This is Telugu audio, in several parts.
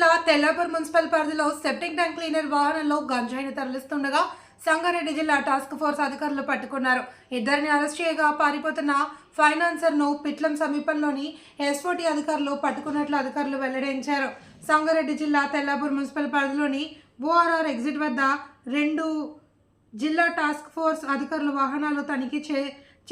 తెల్లాపూర్ మున్సిపల్ పరిధిలో సెప్టిక్ ట్యాంక్ క్లీనర్ వాహనంలో గంజాయిని తరలిస్తుండగా సంగారెడ్డి జిల్లా టాస్క్ ఫోర్స్ అధికారులు పట్టుకున్నారు. ఇద్దరిని అరెస్ట్ చేయగా పారిపోతున్న ఫైనాన్సర్ను పిట్లం సమీపంలోని ఎస్ఓటి అధికారులు పట్టుకున్నట్లు అధికారులు వెల్లడించారు. సంగారెడ్డి జిల్లా తెల్లాపూర్ మున్సిపల్ పరిధిలోని ఓఆర్ఆర్ ఎగ్జిట్ వద్ద రెండు జిల్లా టాస్క్ ఫోర్స్ అధికారులు వాహనాలు తనిఖీ చే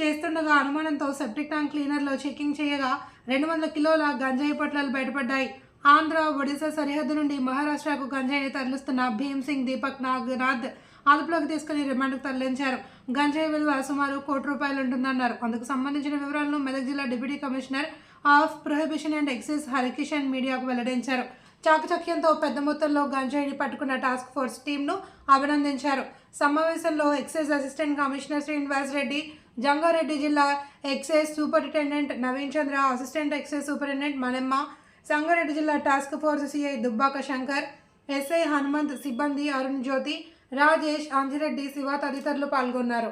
చేస్తుండగా అనుమానంతో సెప్టిక్ ట్యాంక్ క్లీనర్లో చెకింగ్ చేయగా రెండు వందల కిలోల గంజాయి పొట్లాలు బయటపడ్డాయి. ఆంధ్ర ఒడిశా సరిహద్దు నుండి మహారాష్ట్రకు గంజాయిని తరలిస్తున్న భీమ్ సింగ్ దీపక్ నాగ్నాథ్ అదుపులోకి తీసుకుని రిమాండ్కు తరలించారు. గంజాయి విలువ సుమారు కోటి రూపాయలు ఉంటుందన్నారు అందుకు సంబంధించిన వివరాలను మెదక్ జిల్లా deputy commissioner of prohibition and excise Harikishan మీడియాకు వెల్లడించారు. చాకచక్యంతో పెద్ద మొత్తంలో గంజాయిని పట్టుకున్న టాస్క్ ఫోర్స్ టీంను అభినందించారు. సమావేశంలో excise assistant commissioner Srinivas Reddy Jangareddy జిల్లా excise superintendent Naveen Chandra assistant excise superintendent Manemma Sangareddy జిల్లా task force CI Dubbaka Shankar SI Hanumanth సిబ్బంది అరుణ్ జ్యోతి రాజేష్ అంజిరెడ్డి శివ తదితరులు పాల్గొన్నారు.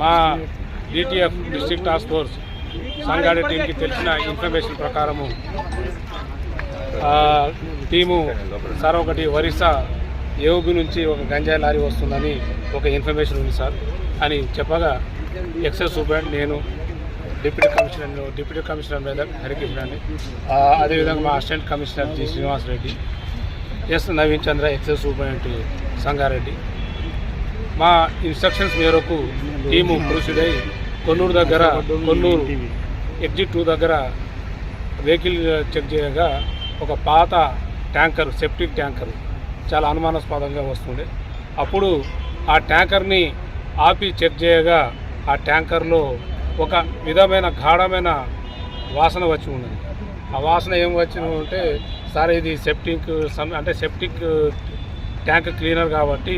మా DTF district task force Sangareddy టీంకి తెలిసిన ఇన్ఫర్మేషన్ ప్రకారము టీము సార్ ఒకటి ఒరిస్సా ఏఓబి నుంచి ఒక గంజాయి లారీ వస్తుందని ఒక ఇన్ఫర్మేషన్ ఉంది సార్ అని చెప్పగా ఎక్సైజ్ సూపరింట్ నేను డిప్యూటీ కమిషనర్ డిప్యూటీ కమిషనర్ మీద హరికృష్ణని ఆ, అదేవిధంగా మా assistant commissioner G Srinivas Reddy S Naveen Chandra excise superintendent Sangareddy మా ఇన్స్ట్రక్షన్స్ మేరకు టీము ప్రొసీడ్ అయి కొన్నూరు దగ్గర కొన్నూరు ఎగ్జిట్ టూ దగ్గర వెహికల్ చెక్ చేయగా ఒక పాత ట్యాంకర్ సెప్టిక్ ట్యాంకర్ చాలా అనుమానాస్పదంగా వస్తుండే. అప్పుడు ఆ ట్యాంకర్ని ఆపి చెక్ చేయగా ఆ ట్యాంకర్లో ఒక విధమైన గాఢమైన వాసన వచ్చి ఉన్నది. ఆ వాసన ఏం వచ్చిన అంటే సార్ ఇది సెప్టిక్ అంటే సెప్టిక్ ట్యాంక్ క్లీనర్ కాబట్టి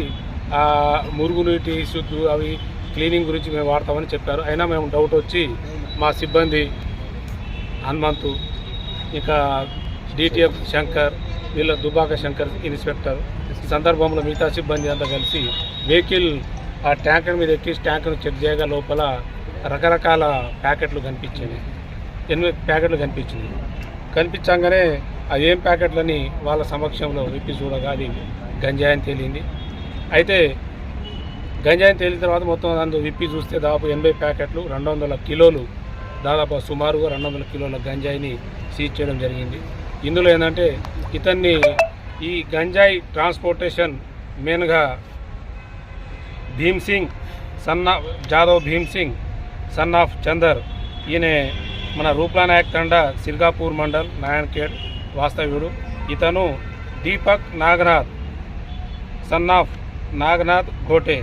మురుగునీటి శుద్ధి అవి క్లీనింగ్ గురించి మేము వాడతామని చెప్పారు. అయినా మేము డౌట్ వచ్చి మా సిబ్బంది హనుమంతు ఇంకా డిటిఎఫ్ శంకర్ వీళ్ళ దుబాక శంకర్ ఇన్స్పెక్టర్ ఈ సందర్భంలో మిగతా సిబ్బంది అంతా కలిసి వెహికల్ ఆ ట్యాంకర్ మీద ఎక్కి ట్యాంకర్ను చెక్ చేయగా లోపల రకరకాల ప్యాకెట్లు కనిపించింది. ఎనిమిది ప్యాకెట్లు కనిపించింది. కనిపించగానే అదేం ఏం ప్యాకెట్లని వాళ్ళ సమక్షంలో విప్పి చూడగా అది గంజాయి అని తేలింది. అయితే గంజాయిని తేలిన తర్వాత మొత్తం అందులో విప్పి చూస్తే దాదాపు ఎనభై ప్యాకెట్లు రెండు వందల కిలోలు దాదాపు సుమారుగా రెండు వందల కిలోల గంజాయిని సీజ్ చేయడం జరిగింది. ఇందులో ఏంటంటే ఇతన్ని ఈ గంజాయి ట్రాన్స్పోర్టేషన్ మెయిన్గా Bheem Singh son of Jadhav Bheem Singh son of Chander ఈయన మన రూప్లా నాయక్ తండ సిర్గాపూర్ మండల్ నాయన్ఖేడ్ వాస్తవ్యుడు. ఇతను దీపక్ నాగనాథ్ సన్ ఆఫ్ నాగనాథ్ ఘోటే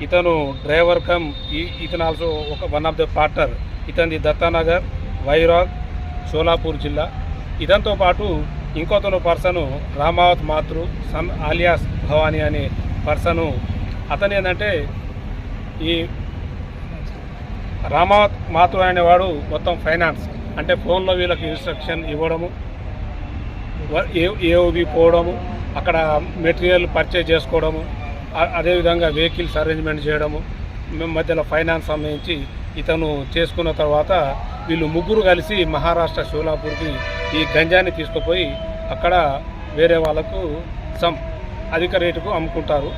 ఇతను డ్రైవర్ కమ్ ఈ- ఇతను ఆల్సో ఒక వన్ ఆఫ్ ద పార్ట్నర్ ఇతనిది దత్తానగర్ వైరాగ్ సోలాపూర్ జిల్లా. ఇతనితో పాటు ఇంకోతను పర్సను రామావత్ మాతృ సన్ ఆలియాస్ భవానీ అనే పర్సను. అతను ఏంటంటే ఈ రామావత్ మాతృ అనేవాడు మొత్తం ఫైనాన్స్ అంటే ఫోన్లో వీళ్ళకి ఇన్స్ట్రక్షన్ ఇవ్వడము ఏ ఏఓబి పోవడము అక్కడ మెటీరియల్ పర్చేజ్ చేసుకోవడము అదేవిధంగా వెహికల్స్ అరేంజ్మెంట్ చేయడము మధ్యలో ఫైనాన్స్ సంబంధించి ఇతను చేసుకున్న తర్వాత వీళ్ళు ముగ్గురు కలిసి మహారాష్ట్ర షోలాపూర్కి ఈ గంజాన్ని తీసుకుపోయి అక్కడ వేరే వాళ్ళకు సమ్ అధిక రేటుకు అమ్ముకుంటారు.